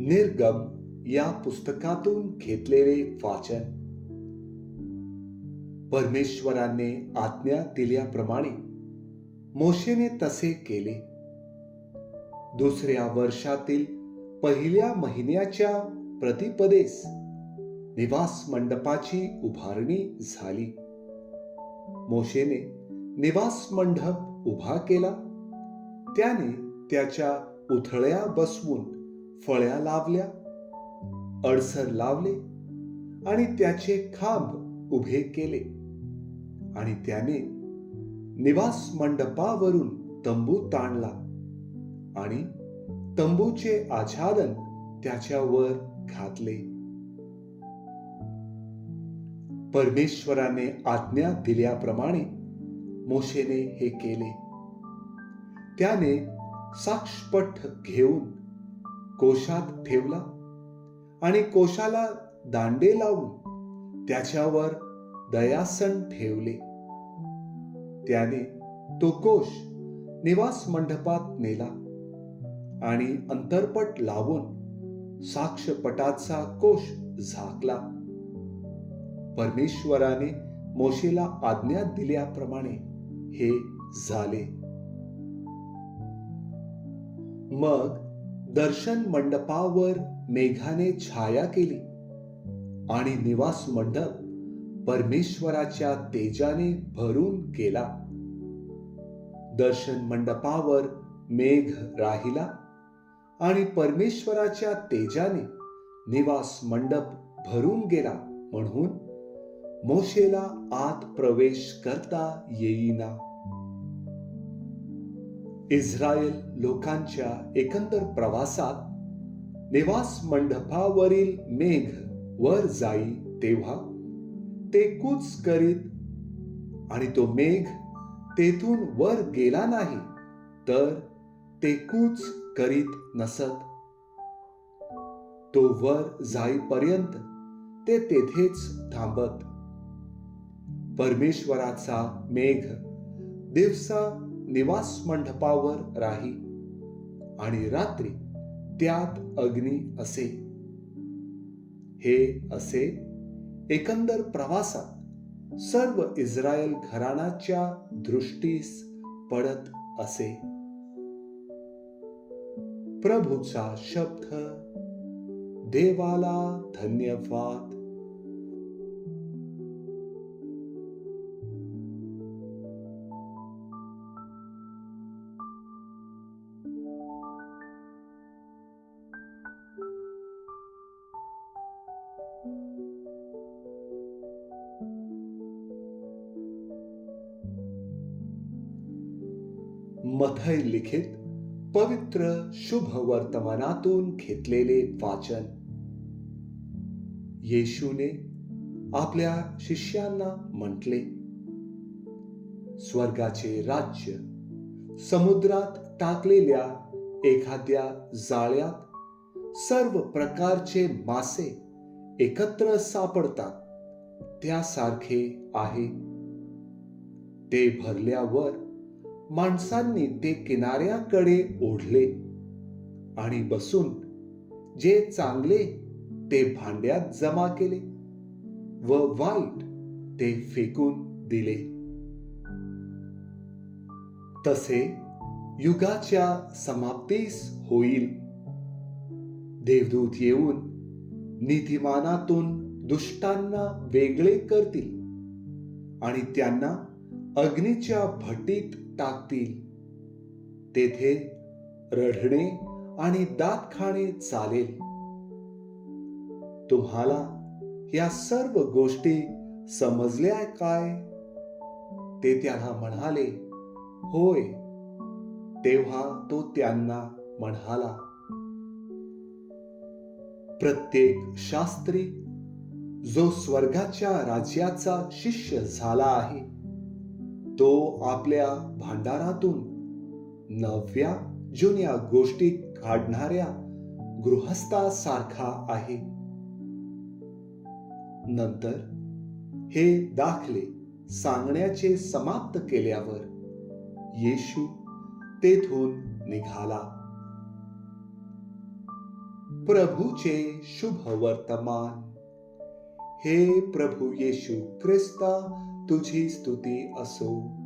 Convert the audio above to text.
निर्गम या पुस्तकातून घेतलेले वाचन. परमेश्वराने आज्ञा दिल्याप्रमाणे मोशेने तसे केले. दुसऱ्या वर्षातील पहिल्या महिन्याच्या प्रतिपदेस निवास मंडपाची उभारणी झाली. मोशेने निवास मंडप उभा केला. त्याने त्याच्या उथळ्या बसवून फळ्या लावल्या अडसर लावले आणि त्याचे खांब उभे केले. आणि त्याने निवास मंडपावरून तंबू ताणला आणि तंबूचे आच्छादन त्याच्यावर घातले. परमेश्वराने आज्ञा दिल्याप्रमाणे मोशेने हे केले. त्याने साक्षपट घेऊन कोशात ठेवला आणि कोशाला दांडे लावून त्याच्यावर दयासन ठेवले. त्याने तो कोश निवास मंडपात नेला आणि अंतरपट लावून साक्षपटाचा कोश झाकला. परमेश्वराने मोशेला आज्ञा दिल्याप्रमाणे हे झाले. मग दर्शन मंडपावर मेघाने छाया केली. आणि निवास मंडप परमेश्वराच्या तेजाने भरून गेला दर्शन मंडपावर मेघ राहिला आणि परमेश्वराच्या तेजाने निवास मंडप भरून गेला म्हणून मोशेला आत प्रवेश करता येईना. इस्रायल लोकांच्या एकंदर प्रवासात निवास मंडपावरील मेघ वर जाई तेव्हा ते कूच करीत आणि तो मेघ तेथून वर गेला नाही तर ते कूच करीत नसत. तो वर जाईपर्यंत ते तेथेच थांबत. परमेश्वराचा मेघ दिवसा निवास मंडपावर राही आणि रात्री त्यात अग्नी असे. हे असे एकंदर प्रवासात सर्व इस्रायल घराण्याच्या दृष्टीस पडत असे. प्रभूचा शब्द देवाला धन्यवाद. मथय लिखित पवित्र शुभ वर्तमानातून घेतलेले वाचन. येशूने आपल्या शिष्यांना म्हटले स्वर्गाचे राज्य समुद्रात टाकलेल्या एखाद्या जाळ्यात सर्व प्रकारचे मासे एकत्र सापडतात त्यासारखे आहे. ते भरल्यावर माणसांनी ते किनाऱ्याकडे ओढले आणि बसून जे चांगले ते भांड्यात जमा केले व वाईट ते फेकून दिले. तसे युगाच्या समाप्तीस होईल. देवदूत येऊन नीतिमानातून दुष्टांना वेगळे करतील आणि त्यांना अग्नीच्या भट्टीत टाकतील. तेथे रडणे आणि दात खाणे चालेल. तुम्हाला या सर्व गोष्टी समजल्या काय? ते त्याला म्हणाले होय. तेव्हा तो त्यांना म्हणाला प्रत्येक शास्त्री जो स्वर्गाच्या राज्याचा शिष्य झाला आहे तो आपल्या भांडारातून नव्या जुन्या गोष्टी काढणाऱ्या गृहस्थासारखा आहे. नंतर हे दाखले सांगण्याचे समाप्त केल्यावर येशू तेथून निघाला. प्रभूचे शुभ वर्तमान हे प्रभू येशू ख्रिस्ता तुझी स्तुती असो.